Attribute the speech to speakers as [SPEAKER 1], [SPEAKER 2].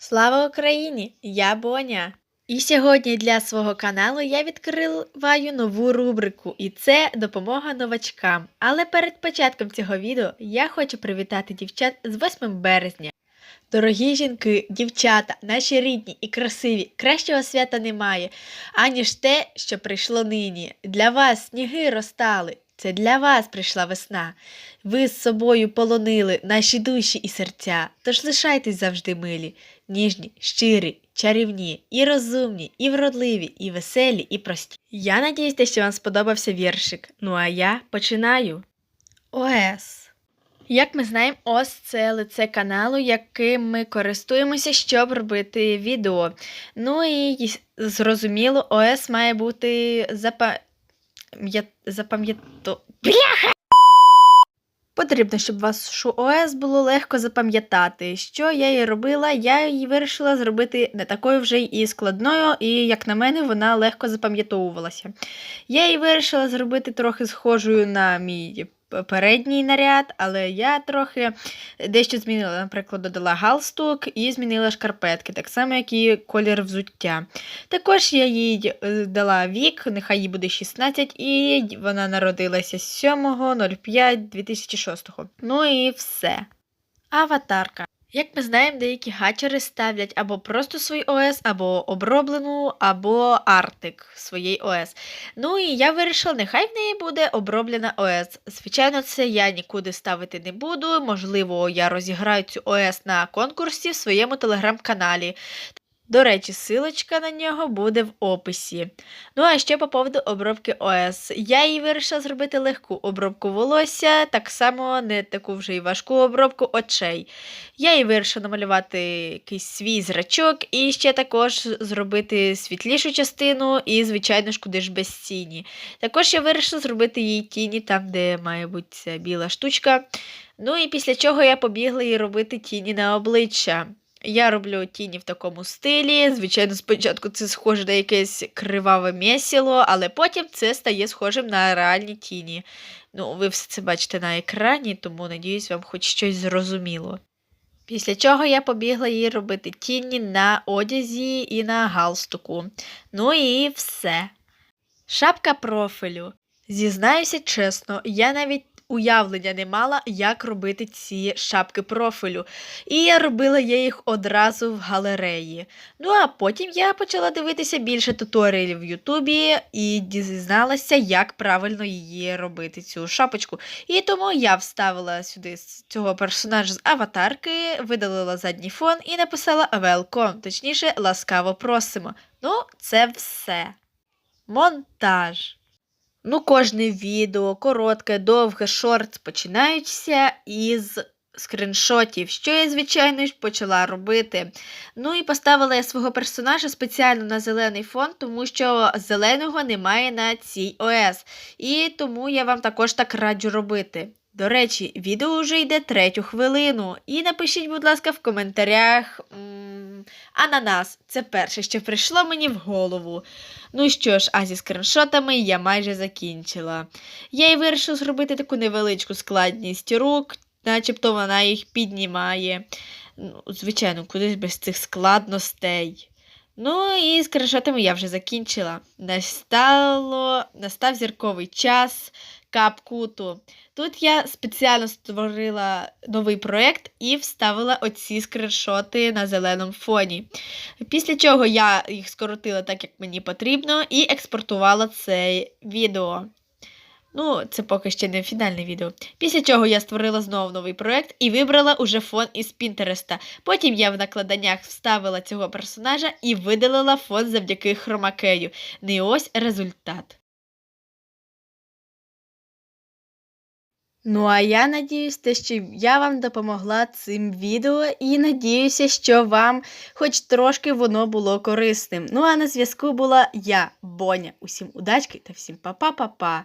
[SPEAKER 1] Слава Україні! Я Боня. І сьогодні для свого каналу я відкриваю нову рубрику, і це допомога новачкам. Але перед початком цього відео я хочу привітати дівчат з 8 березня. Дорогі жінки, дівчата, наші рідні і красиві, кращого свята немає, аніж те, що прийшло нині. Для вас сніги розтали. Це для вас прийшла весна. Ви з собою полонили наші душі і серця, тож лишайтесь завжди милі, ніжні, щирі, чарівні, і розумні, і вродливі, і веселі, і прості. Я надіюсь, що вам сподобався віршик. Ну а я починаю. ОС. Як ми знаємо, ось це лице каналу, яким ми користуємося, щоб робити відео. Ну і зрозуміло, ОС має бути запа... м'я- запам'ято... Бляха! Потрібно, щоб вашу ОС було легко запам'ятати. Що я її робила? Я її вирішила зробити не такою вже і складною, і, як на мене, вона легко запам'ятовувалася. Я її вирішила зробити трохи схожою на мій передній наряд, але я трохи дещо змінила, наприклад, додала галстук і змінила шкарпетки, так само, як і колір взуття. Також я їй е, дала вік, нехай їй буде 16, і вона народилася 7.05.2006. Ну і все. Аватарка. Як ми знаємо, деякі гачери ставлять або просто свій ОС, або оброблену, або артик своєї ОС. Ну і я вирішила, нехай в неї буде оброблена ОС. Звичайно, це я нікуди ставити не буду. Можливо, я розіграю цю ОС на конкурсі в своєму телеграм-каналі. До речі, силочка на нього буде в описі. Ну а ще по поводу обробки ОС. Я їй вирішила зробити легку обробку волосся, так само не таку вже й важку обробку очей. Я їй вирішила намалювати якийсь свій зрачок і ще також зробити світлішу частину і, звичайно ж, куди ж без тіні. Також я вирішила зробити їй тіні там, де має бути ця біла штучка. Ну і після чого я побігла їй робити тіні на обличчя. Я роблю тіні в такому стилі. Звичайно, спочатку це схоже на якесь криваве місіло, але потім це стає схожим на реальні тіні. Ну, ви все це бачите на екрані, тому надіюсь, вам хоч щось зрозуміло. Після чого я побігла їй робити тіні на одязі і на галстуку. Ну і все. Шапка профілю. Зізнаюся чесно, я навіть уявлення не мала, як робити ці шапки профілю. І я робила я їх одразу в галереї. Ну а потім я почала дивитися більше туторіалів в Ютубі і дізналася, як правильно її робити, цю шапочку. І тому я вставила сюди цього персонажа з аватарки, видалила задній фон і написала Welcome, точніше, ласкаво просимо. Ну, це все. Монтаж. Ну, кожне відео, коротке, довге, шорт починаються із скріншотів, що я, звичайно ж, почала робити. Ну і поставила я свого персонажа спеціально на зелений фон, тому що зеленого немає на цій ОС. І тому я вам також так раджу робити. До речі, відео вже йде третю хвилину. І напишіть, будь ласка, в коментарях ананас. Це перше, що прийшло мені в голову. Ну що ж, а зі скріншотами я майже закінчила. Я й вирішила зробити таку невеличку складність рук, начебто вона їх піднімає. Ну, звичайно, кудись без цих складностей. Ну і з крашотами я вже закінчила. Настало, настав зірковий час капкуту. Тут я спеціально створила новий проєкт і вставила оці скріншоти на зеленому фоні. Після чого я їх скоротила так, як мені потрібно, і експортувала це відео. Ну, це поки ще не фінальне відео. Після чого я створила знову новий проєкт і вибрала уже фон із Пінтереста. Потім я в накладаннях вставила цього персонажа і видалила фон завдяки хромакею. Ну і ось результат. Ну, а я надіюсь, те, що я вам допомогла цим відео, і надіюся, що вам хоч трошки воно було корисним. Ну а на зв'язку була я, Боня. Усім удачки та всім па-па-па-па!